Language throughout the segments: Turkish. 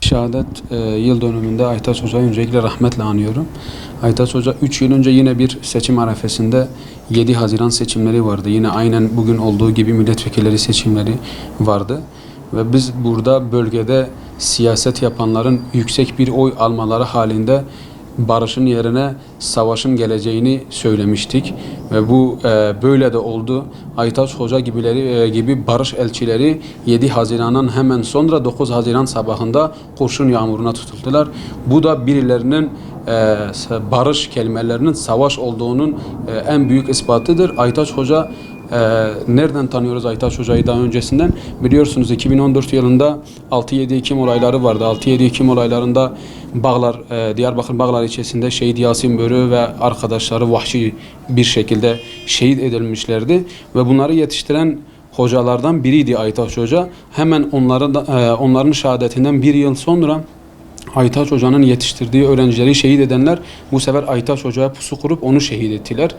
Şehadet e, yıl dönümünde Aytaç Hoca'yı öncelikle rahmetle anıyorum. Aytaç Hoca 3 yıl önce yine bir seçim arefesinde 7 Haziran seçimleri vardı. Yine aynen bugün olduğu gibi milletvekilleri seçimleri vardı. Ve biz burada bölgede siyaset yapanların yüksek bir oy almaları halinde barışın yerine savaşın geleceğini söylemiştik ve bu e, böyle de oldu. Aytaç Hoca gibileri e, gibi barış elçileri 7 Haziran'dan hemen sonra 9 Haziran sabahında kurşun yağmuruna tutuldular. Bu da birilerinin e, barış kelimelerinin savaş olduğunun e, en büyük ispatıdır. Aytaç Hoca ee, nereden tanıyoruz Aytaç Hoca'yı daha öncesinden? Biliyorsunuz 2014 yılında 6-7 Ekim olayları vardı. 6-7 Ekim olaylarında Bağlar, e, Diyarbakır Bağlar ilçesinde Şehit Yasin Börü ve arkadaşları vahşi bir şekilde şehit edilmişlerdi. Ve bunları yetiştiren hocalardan biriydi Aytaç Hoca. Hemen onları da, e, onların şehadetinden bir yıl sonra Aytaç Hoca'nın yetiştirdiği öğrencileri şehit edenler bu sefer Aytaç Hoca'ya pusu kurup onu şehit ettiler.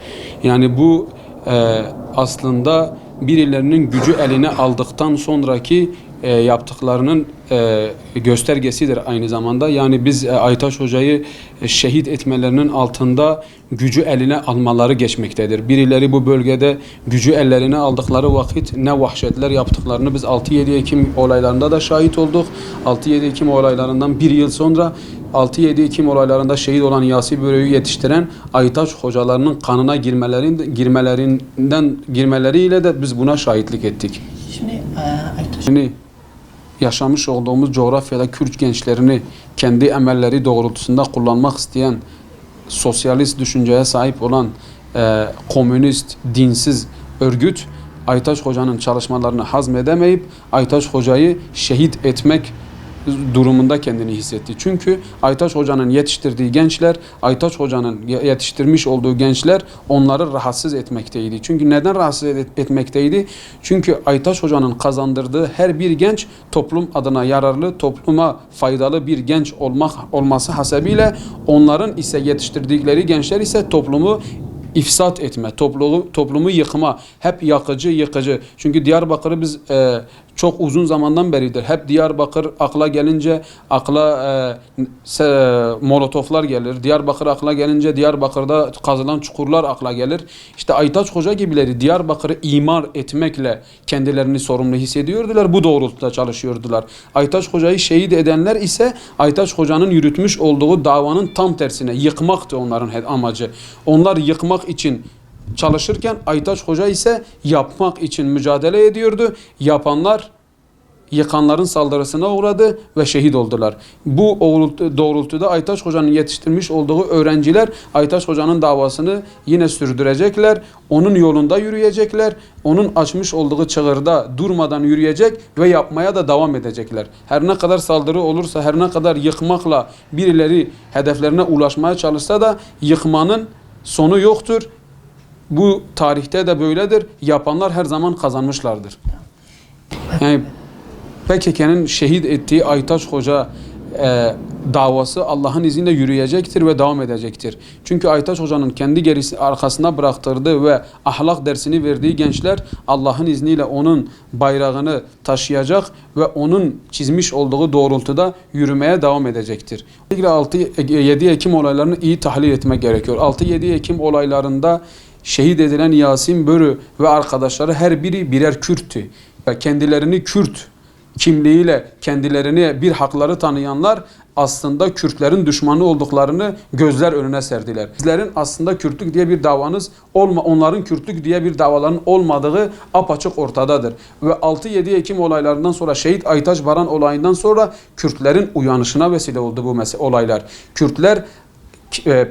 Yani bu e, aslında birilerinin gücü eline aldıktan sonraki e, yaptıklarının e, göstergesidir aynı zamanda. Yani biz e, Aytaç Hoca'yı e, şehit etmelerinin altında gücü eline almaları geçmektedir. Birileri bu bölgede gücü ellerine aldıkları vakit ne vahşetler yaptıklarını biz 6-7 Ekim olaylarında da şahit olduk. 6-7 Ekim olaylarından bir yıl sonra 6-7 Ekim olaylarında şehit olan Yasir Börü'yü yetiştiren Aytaç hocalarının kanına girmelerin, girmelerinden girmeleriyle de biz buna şahitlik ettik. Şimdi e, Aytaç Şimdi yaşamış olduğumuz coğrafyada Kürt gençlerini kendi emelleri doğrultusunda kullanmak isteyen sosyalist düşünceye sahip olan e, komünist, dinsiz örgüt Aytaç Hoca'nın çalışmalarını hazmedemeyip Aytaç Hoca'yı şehit etmek durumunda kendini hissetti. Çünkü Aytaç Hoca'nın yetiştirdiği gençler, Aytaç Hoca'nın yetiştirmiş olduğu gençler onları rahatsız etmekteydi. Çünkü neden rahatsız et- etmekteydi? Çünkü Aytaç Hoca'nın kazandırdığı her bir genç toplum adına yararlı, topluma faydalı bir genç olmak olması hasebiyle onların ise yetiştirdikleri gençler ise toplumu ifsat etme, toplumu, toplumu yıkma, hep yakıcı yıkıcı. Çünkü Diyarbakır'ı biz e, çok uzun zamandan beridir. Hep Diyarbakır akla gelince akla e, se, molotoflar gelir. Diyarbakır akla gelince Diyarbakır'da kazılan çukurlar akla gelir. İşte Aytaç Hoca gibileri Diyarbakır'ı imar etmekle kendilerini sorumlu hissediyordular. Bu doğrultuda çalışıyordular. Aytaç Hoca'yı şehit edenler ise Aytaç Hoca'nın yürütmüş olduğu davanın tam tersine yıkmaktı onların amacı. Onlar yıkmak için çalışırken Aytaç Hoca ise yapmak için mücadele ediyordu. Yapanlar yıkanların saldırısına uğradı ve şehit oldular. Bu doğrultu- doğrultuda Aytaç Hoca'nın yetiştirmiş olduğu öğrenciler Aytaç Hoca'nın davasını yine sürdürecekler. Onun yolunda yürüyecekler. Onun açmış olduğu çığırda durmadan yürüyecek ve yapmaya da devam edecekler. Her ne kadar saldırı olursa, her ne kadar yıkmakla birileri hedeflerine ulaşmaya çalışsa da yıkmanın sonu yoktur. Bu tarihte de böyledir. Yapanlar her zaman kazanmışlardır. Yani PKK'nın şehit ettiği Aytaç Hoca e, davası Allah'ın izniyle yürüyecektir ve devam edecektir. Çünkü Aytaç Hoca'nın kendi gerisi arkasına bıraktırdığı ve ahlak dersini verdiği gençler Allah'ın izniyle onun bayrağını taşıyacak ve onun çizmiş olduğu doğrultuda yürümeye devam edecektir. Özellikle 6-7 Ekim olaylarını iyi tahlil etmek gerekiyor. 6-7 Ekim olaylarında şehit edilen Yasin Börü ve arkadaşları her biri birer Kürttü. Ve kendilerini Kürt kimliğiyle kendilerini bir hakları tanıyanlar aslında Kürtlerin düşmanı olduklarını gözler önüne serdiler. Bizlerin aslında Kürtlük diye bir davanız olma, onların Kürtlük diye bir davaların olmadığı apaçık ortadadır. Ve 6-7 Ekim olaylarından sonra Şehit Aytaç Baran olayından sonra Kürtlerin uyanışına vesile oldu bu olaylar. Kürtler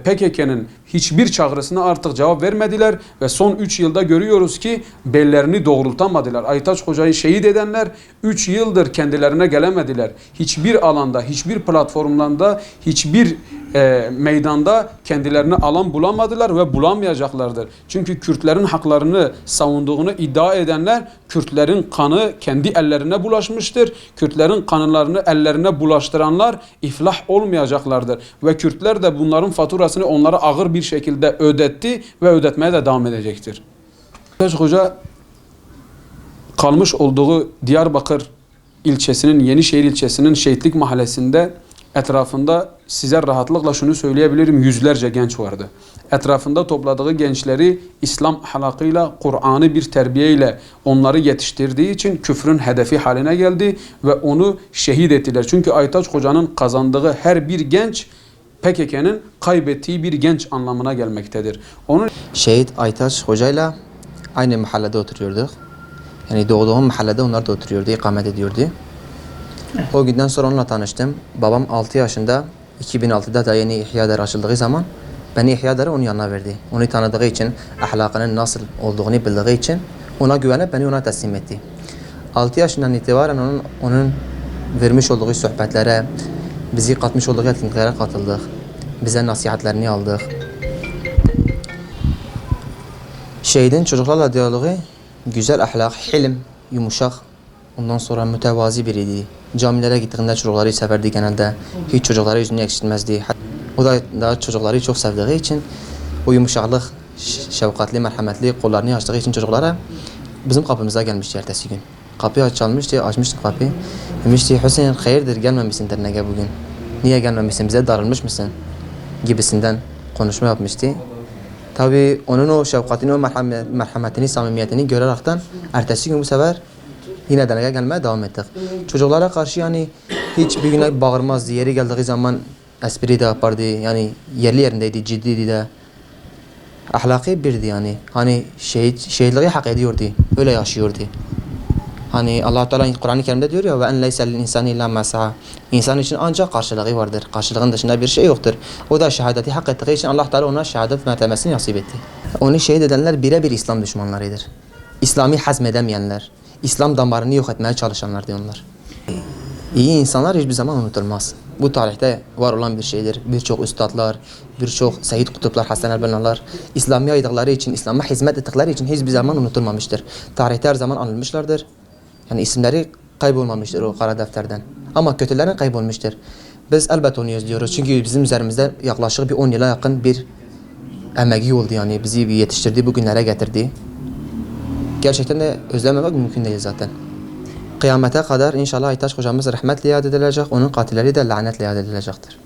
PKK'nın hiçbir çağrısına artık cevap vermediler ve son 3 yılda görüyoruz ki bellerini doğrultamadılar. Aytaç Hoca'yı şehit edenler 3 yıldır kendilerine gelemediler. Hiçbir alanda, hiçbir platformlarda, hiçbir e, meydanda kendilerine alan bulamadılar ve bulamayacaklardır. Çünkü Kürtlerin haklarını savunduğunu iddia edenler Kürtlerin kanı kendi ellerine bulaşmıştır. Kürtlerin kanlarını ellerine bulaştıranlar iflah olmayacaklardır. Ve Kürtler de bunların faturasını onlara ağır bir şekilde ödetti ve ödetmeye de devam edecektir. Aytaç Hoca kalmış olduğu Diyarbakır ilçesinin, Yenişehir ilçesinin Şehitlik Mahallesi'nde etrafında size rahatlıkla şunu söyleyebilirim yüzlerce genç vardı. Etrafında topladığı gençleri İslam ahlakıyla, Kur'an'ı bir terbiyeyle onları yetiştirdiği için küfrün hedefi haline geldi ve onu şehit ettiler. Çünkü Aytaç Hoca'nın kazandığı her bir genç PKK'nın kaybettiği bir genç anlamına gelmektedir. Onun Şehit Aytaç hocayla aynı mahallede oturuyorduk. Yani doğduğum mahallede onlar da oturuyordu, ikamet ediyordu. O günden sonra onunla tanıştım. Babam 6 yaşında 2006'da da yeni İhya Darı açıldığı zaman beni İhya Darı onun yanına verdi. Onu tanıdığı için, ahlakının nasıl olduğunu bildiği için ona güvenip beni ona teslim etti. 6 yaşından itibaren onun, onun vermiş olduğu sohbetlere, bizi katmış olduğu etkinliklere katıldık. Bize nasihatlerini aldık. Şehidin çocuklarla diyaloğu güzel ahlak, hilim, yumuşak. Ondan sonra mütevazi biriydi. Camilere gittiğinde çocukları severdi genelde. Hiç çocuklara yüzünü ekşitmezdi. O da daha çocukları çok sevdiği için o yumuşaklık, şefkatli, merhametli kollarını açtığı için çocuklara bizim kapımıza gelmişti ertesi gün. Kapıyı açılmıştı, açmıştık kapıyı. Demişti Hüseyin hayırdır gelmemişsin derneke bugün. Niye gelmemişsin bize darılmış mısın? Gibisinden konuşma yapmıştı. Tabii onun o şefkatini, o merhamet- merhametini, samimiyetini görerekten ertesi gün bu sefer yine deneye gelmeye devam ettik. Çocuklara karşı yani hiç bir güne bağırmazdı. Yeri geldiği zaman espri de yapardı. Yani yerli yerindeydi, ciddiydi de. Ahlaki birdi yani. Hani şehit, şehitliği hak ediyordu. Öyle yaşıyordu. Hani Allah Teala Kur'an-ı Kerim'de diyor ya ve en leyse lil insani illa ma sa'a. İnsan için ancak karşılığı vardır. Karşılığın dışında bir şey yoktur. O da şehadeti hak ettiği için Allah Teala ona şehadet mertebesini nasip etti. Onu şehit edenler birebir İslam düşmanlarıdır. İslami hazmedemeyenler, İslam damarını yok etmeye çalışanlar diyorlar. İyi insanlar hiçbir zaman unutulmaz. Bu tarihte var olan bir şeydir. Birçok üstadlar, birçok Seyyid Kutuplar, Hasan el-Benna'lar aydıkları için, İslam'a hizmet ettikleri için hiçbir zaman unutulmamıştır. Tarihte her zaman anılmışlardır. Yani isimleri kaybolmamıştır o kara defterden. Ama kötülerin kaybolmuştur. Biz elbette onu özlüyoruz. Çünkü bizim üzerimizde yaklaşık bir 10 yıla yakın bir emeği oldu yani. Bizi yetiştirdi, bugünlere getirdi. Gerçekten de özlememek mümkün değil zaten. Kıyamete kadar inşallah Aytaç hocamız rahmetle yad edilecek, onun katilleri de lanetle yad edilecektir.